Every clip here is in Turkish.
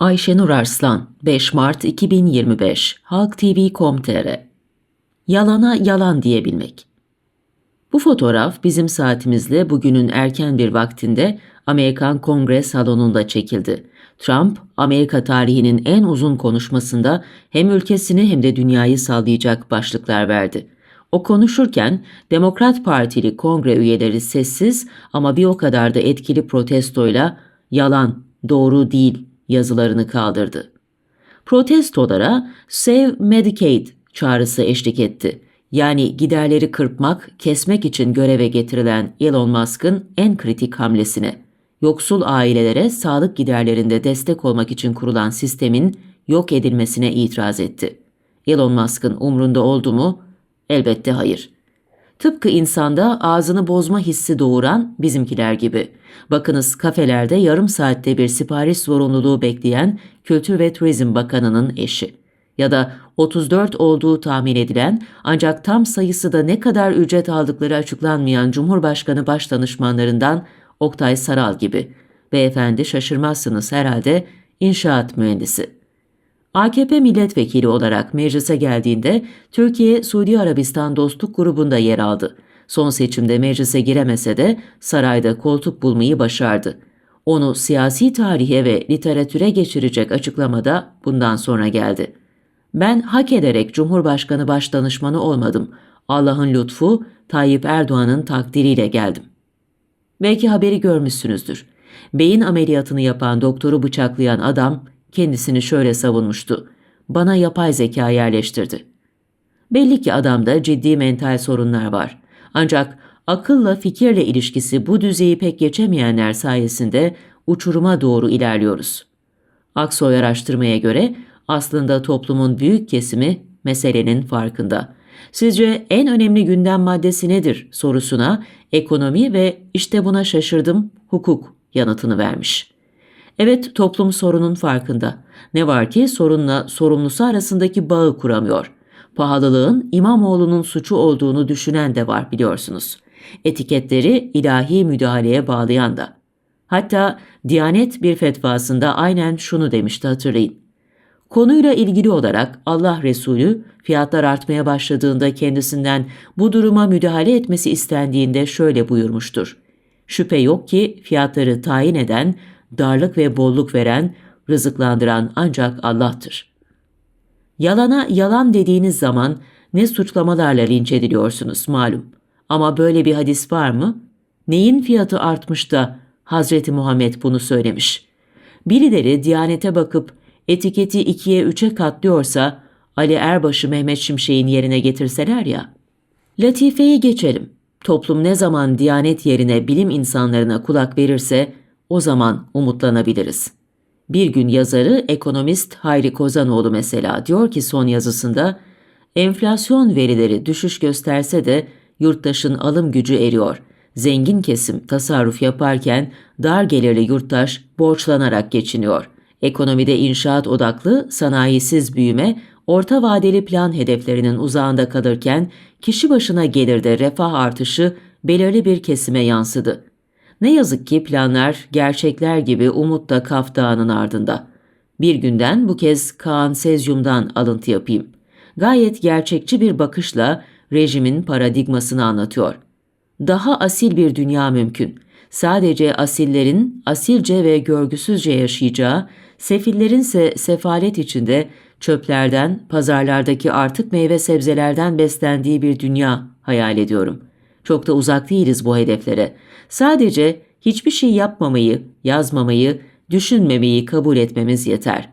Ayşenur Arslan 5 Mart 2025 Halk TV.com.tr Yalana yalan diyebilmek. Bu fotoğraf bizim saatimizle bugünün erken bir vaktinde Amerikan Kongre salonunda çekildi. Trump, Amerika tarihinin en uzun konuşmasında hem ülkesini hem de dünyayı sallayacak başlıklar verdi. O konuşurken Demokrat Partili kongre üyeleri sessiz ama bir o kadar da etkili protestoyla yalan, doğru değil yazılarını kaldırdı. Protestolara Save Medicaid çağrısı eşlik etti. Yani giderleri kırpmak, kesmek için göreve getirilen Elon Musk'ın en kritik hamlesine. Yoksul ailelere sağlık giderlerinde destek olmak için kurulan sistemin yok edilmesine itiraz etti. Elon Musk'ın umrunda oldu mu? Elbette hayır. Tıpkı insanda ağzını bozma hissi doğuran bizimkiler gibi. Bakınız kafelerde yarım saatte bir sipariş zorunluluğu bekleyen Kültür ve Turizm Bakanı'nın eşi. Ya da 34 olduğu tahmin edilen ancak tam sayısı da ne kadar ücret aldıkları açıklanmayan Cumhurbaşkanı Başdanışmanlarından Oktay Saral gibi. Beyefendi şaşırmazsınız herhalde inşaat mühendisi. AKP milletvekili olarak meclise geldiğinde Türkiye Suudi Arabistan Dostluk grubunda yer aldı. Son seçimde meclise giremese de sarayda koltuk bulmayı başardı. Onu siyasi tarihe ve literatüre geçirecek açıklamada bundan sonra geldi. Ben hak ederek Cumhurbaşkanı Başdanışmanı olmadım. Allah'ın lütfu Tayyip Erdoğan'ın takdiriyle geldim. Belki haberi görmüşsünüzdür. Beyin ameliyatını yapan doktoru bıçaklayan adam kendisini şöyle savunmuştu. Bana yapay zeka yerleştirdi. Belli ki adamda ciddi mental sorunlar var. Ancak akılla fikirle ilişkisi bu düzeyi pek geçemeyenler sayesinde uçuruma doğru ilerliyoruz. Aksoy araştırmaya göre aslında toplumun büyük kesimi meselenin farkında. Sizce en önemli gündem maddesi nedir sorusuna ekonomi ve işte buna şaşırdım hukuk yanıtını vermiş. Evet toplum sorunun farkında. Ne var ki sorunla sorumlusu arasındaki bağı kuramıyor. Pahalılığın İmamoğlu'nun suçu olduğunu düşünen de var biliyorsunuz. Etiketleri ilahi müdahaleye bağlayan da. Hatta Diyanet bir fetvasında aynen şunu demişti hatırlayın. Konuyla ilgili olarak Allah Resulü fiyatlar artmaya başladığında kendisinden bu duruma müdahale etmesi istendiğinde şöyle buyurmuştur. Şüphe yok ki fiyatları tayin eden darlık ve bolluk veren, rızıklandıran ancak Allah'tır. Yalana yalan dediğiniz zaman ne suçlamalarla linç ediliyorsunuz malum. Ama böyle bir hadis var mı? Neyin fiyatı artmış da Hazreti Muhammed bunu söylemiş? Birileri Diyanete bakıp etiketi ikiye üçe katlıyorsa Ali Erbaş'ı Mehmet Şimşek'in yerine getirseler ya. Latifeyi geçelim. Toplum ne zaman Diyanet yerine bilim insanlarına kulak verirse o zaman umutlanabiliriz. Bir gün yazarı ekonomist Hayri Kozanoğlu mesela diyor ki son yazısında enflasyon verileri düşüş gösterse de yurttaşın alım gücü eriyor. Zengin kesim tasarruf yaparken dar gelirli yurttaş borçlanarak geçiniyor. Ekonomide inşaat odaklı, sanayisiz büyüme, orta vadeli plan hedeflerinin uzağında kalırken kişi başına gelirde refah artışı belirli bir kesime yansıdı. Ne yazık ki planlar gerçekler gibi Umut da Kaf Dağı'nın ardında. Bir günden bu kez Kaan Sezyum'dan alıntı yapayım. Gayet gerçekçi bir bakışla rejimin paradigmasını anlatıyor. Daha asil bir dünya mümkün. Sadece asillerin asilce ve görgüsüzce yaşayacağı, sefillerin ise sefalet içinde çöplerden, pazarlardaki artık meyve sebzelerden beslendiği bir dünya hayal ediyorum. Çok da uzak değiliz bu hedeflere. Sadece hiçbir şey yapmamayı, yazmamayı, düşünmemeyi kabul etmemiz yeter.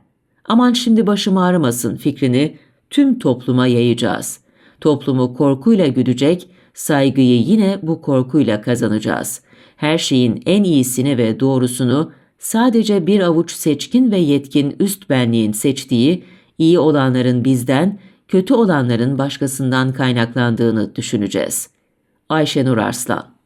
Aman şimdi başım ağrımasın fikrini tüm topluma yayacağız. Toplumu korkuyla güdecek, saygıyı yine bu korkuyla kazanacağız. Her şeyin en iyisini ve doğrusunu sadece bir avuç seçkin ve yetkin üst benliğin seçtiği, iyi olanların bizden, kötü olanların başkasından kaynaklandığını düşüneceğiz. Ayşenur Arslan